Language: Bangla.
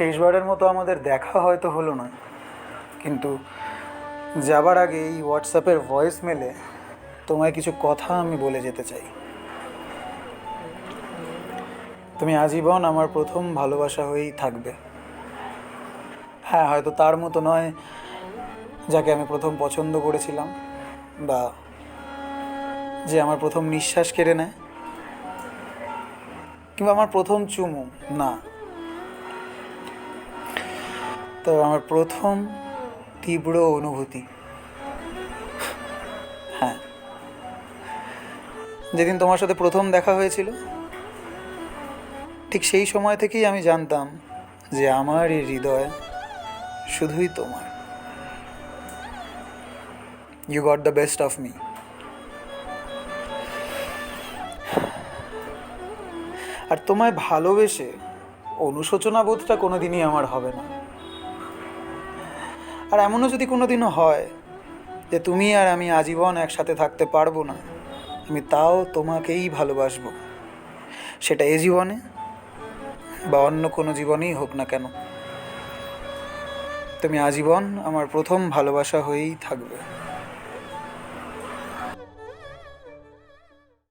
শেষবারের মতো আমাদের দেখা হয়তো হলো না। কিন্তু যাবার আগে এই হোয়াটসঅ্যাপের ভয়েস মেলে তোমায় কিছু কথা আমি বলে যেতে চাই। তুমি আজীবন আমার প্রথম ভালোবাসা হয়েই থাকবে। হ্যাঁ হয়তো তার মতো নয় যাকে আমি প্রথম পছন্দ করেছিলাম বা যে আমার প্রথম নিঃশ্বাস কেড়ে নেয়। কিংবা আমার প্রথম চুমু, না। তো আমার প্রথম তীব্র অনুভূতি। হ্যাঁ। যেদিন তোমার সাথে প্রথম দেখা হয়েছিল, ঠিক সেই সময় থেকেই আমি জানতাম যে আমার এই হৃদয় শুধুই তোমার। You got the best of me আর তোমায় ভালোবেসে অনুশোচনা বোধটা কোনোদিনই আমার হবে না। আর এমনও যদি কোনো দিনও হয় যে তুমি আর আমি আজীবন একসাথে থাকতে পারব না, আমি তাও তোমাকেই ভালোবাসবো। সেটা এ জীবনে বা অন্য কোনো জীবনেই হোক না কেন। তুমি আজীবন আমার প্রথম ভালোবাসা হয়েই থাকবে।